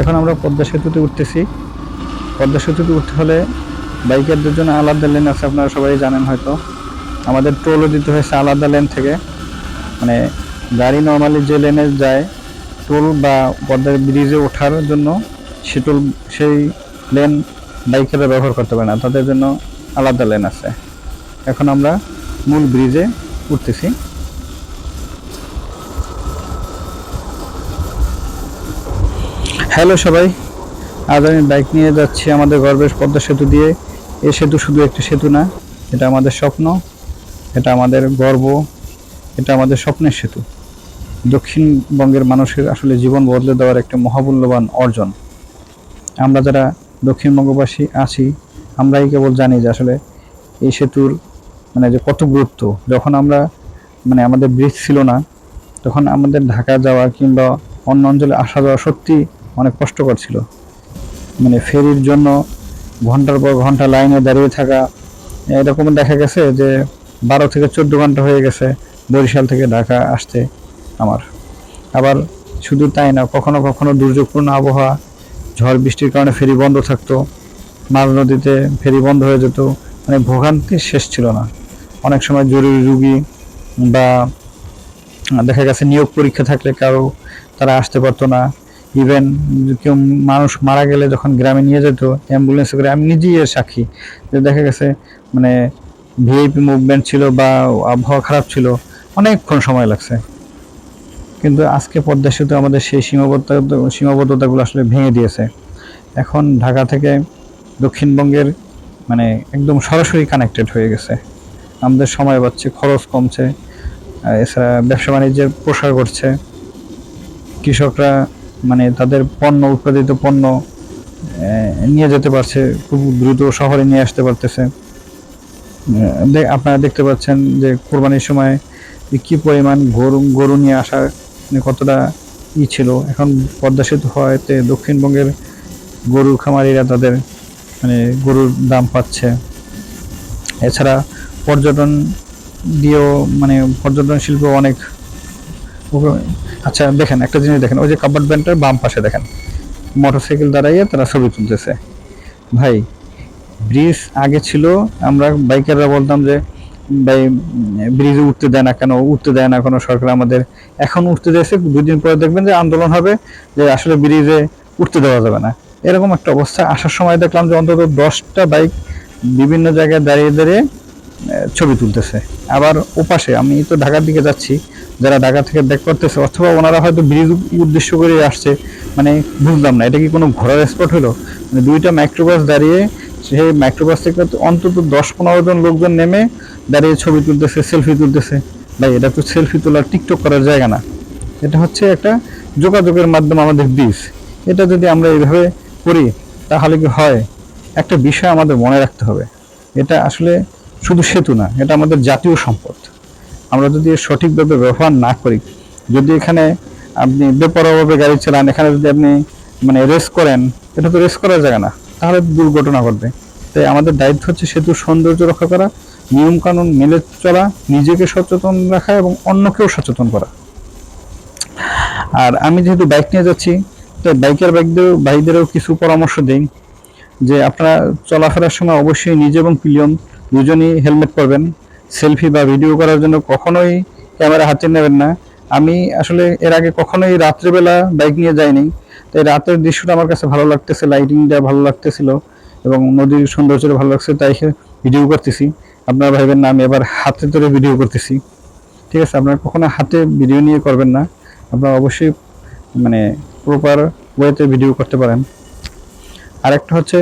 এখন আমরা পদ্মা সেতুতে উঠতেছি। পদ্মা সেতুতে উঠতে হলে বাইকারদের জন্য আলাদা লেন আছে, আপনারা সবাই জানেন হয়তো। আমাদের টোলও দিতে হয়েছে আলাদা লেন থেকে। মানে গাড়ি নর্মালি যে লেনে যায় টোল বা পদ্মার ব্রিজে ওঠার জন্য সে টোল সেই লেন বাইকাররা ব্যবহার করতে পারে না। তাদের জন্য আলাদা লেন আছে। এখন আমরা মূল ব্রিজে উঠতেছি। হ্যালো সবাই, আজ আমি বাইক নিয়ে যাচ্ছি আমাদের গর্বের পদ্মা সেতু দিয়ে। এই সেতু শুধু একটি সেতু না, এটা আমাদের স্বপ্ন, এটা আমাদের গর্ব, এটা আমাদের স্বপ্নের সেতু। দক্ষিণবঙ্গের মানুষের আসলে জীবন বদলে দেওয়ার একটা মহামূল্যবান অর্জন। আমরা যারা দক্ষিণবঙ্গবাসী আছি, আমরাই কেবল জানি যে আসলে এই সেতুর মানে যে কত গুরুত্ব। যখন আমরা মানে আমাদের ব্রিজ ছিল না, তখন আমাদের ঢাকা যাওয়া কিংবা অন্য অঞ্চলে আসা যাওয়া সত্যি অনেক কষ্টকর ছিল। মানে ফেরির জন্য ঘণ্টার পর ঘণ্টা লাইনে দাঁড়িয়ে থাকা, এরকম দেখা গেছে যে বারো থেকে চোদ্দ ঘণ্টা হয়ে গেছে বরিশাল থেকে ঢাকা আসতে আমার। আবার শুধু তাই না, কখনো কখনো দুর্যোগপূর্ণ আবহাওয়া, ঝড় বৃষ্টির কারণে ফেরি বন্ধ থাকতো, মাঝ নদীতে ফেরি বন্ধ হয়ে যেত মানে ভোগান্তি শেষ ছিল না। অনেক সময় জরুরি রুগী বা দেখা গেছে নিয়োগ পরীক্ষা থাকলে কারও, তারা আসতে পারতো না। ইভেন কেউ মানুষ মারা গেলে যখন গ্রামে নিয়ে যেত অ্যাম্বুলেন্সে করে আমি নিজেই এর সাক্ষী। যে দেখা গেছে মানে ভিআইপি মুভমেন্ট ছিল বা আবহাওয়া খারাপ ছিল, অনেকক্ষণ সময় লাগছে। কিন্তু আজকে পদ্মা সেতু আমাদের সেই সীমাবদ্ধতা সীমাবদ্ধতাগুলো আসলে ভেঙে দিয়েছে। এখন ঢাকা থেকে দক্ষিণবঙ্গের মানে একদম সরাসরি কানেক্টেড হয়ে গেছে। আমাদের সময় বাঁচছে, খরচ কমছে, এছাড়া ব্যবসা বাণিজ্যের প্রসার ঘটছে। কৃষকরা মানে তাদের পণ্য, উৎপাদিত পণ্য নিয়ে যেতে পারছে, খুব দ্রুত শহরে নিয়ে আসতে পারতেছে। আপনারা দেখতে পাচ্ছেন যে কোরবানির সময় কি পরিমাণ গরু গরু নিয়ে আসার মানে কতটা ই ছিল। এখন পদ্মা সেতু হওয়াতে দক্ষিণবঙ্গের গরুর খামারিরা তাদের মানে গরুর দাম পাচ্ছে। এছাড়া পর্যটন দিয়েও মানে পর্যটন শিল্প অনেক আচ্ছা দেখেন, একটা জিনিস দেখেন, ওই যে কাবার্ড ব্যান্ডটার বাম পাশে দেখেন মোটরসাইকেল দাঁড়াইয়ে তারা ছবি তুলতেছে। ভাই ব্রিজ আগে ছিল, আমরা বাইকাররা বলতাম যে, ভাই ব্রিজে উঠতে দেয় না কেন? উঠতে দেয় না কোনো সরকার আমাদের? এখন উঠতে দিয়েছে দুদিন পরে দেখবেন যে আন্দোলন হবে, যে আসলে ব্রিজে উঠতে দেওয়া যাবে না। এরকম একটা অবস্থা। আসার সময় দেখলাম যে অন্তত দশটা বাইক বিভিন্ন জায়গায় দাঁড়িয়ে দাঁড়িয়ে ছবি তুলতেছে। আবার ওপাশে, আমি তো ঢাকার দিকে যাচ্ছি যারা ঢাকা থেকে ব্যাক করতেছে, অথবা ওনারা হয়তো ব্রিজ উদ্দেশ্য করে আসছে মানে বুঝলাম না, এটা কি কোনো ঘোরার স্পট হলো? মানে দুইটা মাইক্রোবাস দাঁড়িয়ে, সেই মাইক্রোবাস থেকে অন্তত দশ পনেরো জন লোকজন নেমে দাঁড়িয়ে ছবি তুলতেছে সেলফি তুলতেছে। ভাই, এটা তো সেলফি তোলার টিকটক করার জায়গা না। এটা হচ্ছে একটা যোগাযোগের মাধ্যম আমাদের ব্রিজ এটা যদি আমরা এইভাবে করি, তাহলে কি হয়? একটা বিষয় আমাদের মনে রাখতে হবে। এটা আসলে শুধু সেতু না, এটা আমাদের জাতীয় সম্পদ। আমরা যদি সঠিকভাবে ব্যবহার না করি, যদি এখানে আপনি বেপরোয়াভাবে গাড়ি চালান, এখানে যদি আপনি মানে রেস করেন, এটা তো রেস করার জায়গা না, তাহলে দুর্ঘটনা ঘটবে। তাই আমাদের দায়িত্ব হচ্ছে সেতুর সৌন্দর্য রক্ষা করা নিয়ম কানুন মেনে চলা, নিজেকে সচেতন রাখা এবং অন্যকেও সচেতন করা। আর আমি যেহেতু বাইক নিয়ে যাচ্ছি তো বাইকের বাইকদের ভাইদেরও কিছু পরামর্শ দিই, যে আপনারা চলাফেরার সময় অবশ্যই নিজে এবং পিলিয়ন দুজনই হেলমেট পরবেন। সেলফি বা ভিডিও করার জন্য কখনোই ক্যামেরা হাতে নেবেন না। আমি আসলে এর আগে কখনোই রাত্রেবেলা বাইক নিয়ে যাইনি। তাই রাতের দৃশ্যটা আমার কাছে ভালো লাগতেছে লাইটিংটা ভালো লাগতেছিল এবং নদীর সৌন্দর্যটা ভালো লাগছে, তাই ভিডিও করতেছি। আপনারা ভাইবেন না, আমি এবার হাতে ধরে ভিডিও করতেছি। ঠিক আছে, আপনারা কখনো হাতে ভিডিও নিয়ে করবেন না। আপনারা অবশ্যই মানে প্রপার ওয়েতে ভিডিও করতে পারেন। আরেকটা হচ্ছে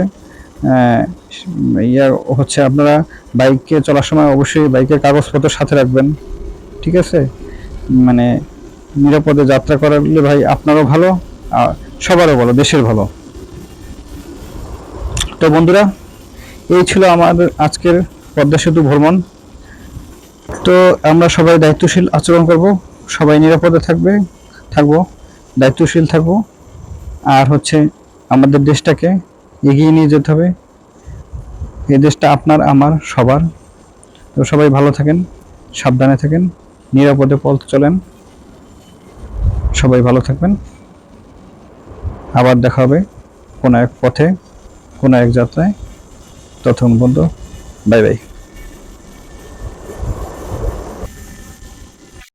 ইয়া হচ্ছে আপনারা বাইকে চলার সময় অবশ্যই বাইকের কাগজপত্র সাথে রাখবেন, ঠিক আছে? মানে নিরাপদে যাত্রা করালে ভাই আপনারও ভালো, আর সবারও ভালো, দেশের ভালো। তো বন্ধুরা, এই ছিল আমাদের আজকের পদ্মা সেতু ভ্রমণ। তো আমরা সবাই দায়িত্বশীল আচরণ করব, সবাই নিরাপদে থাকবে, থাকব, দায়িত্বশীল থাকব। আর হচ্ছে আমাদের দেশটাকে এগিয়ে নিয়ে যেতে হবে। এ দেশটা আপনার, আমার, সবার। তো সবাই ভালো থাকেন, সাবধানে থাকেন, নিরাপদে পথ চলেন। সবাই ভালো থাকবেন। আবার দেখা হবে কোনো এক পথে, কোনো এক যাত্রায়। ততক্ষণ বন্ধু বাই বাই।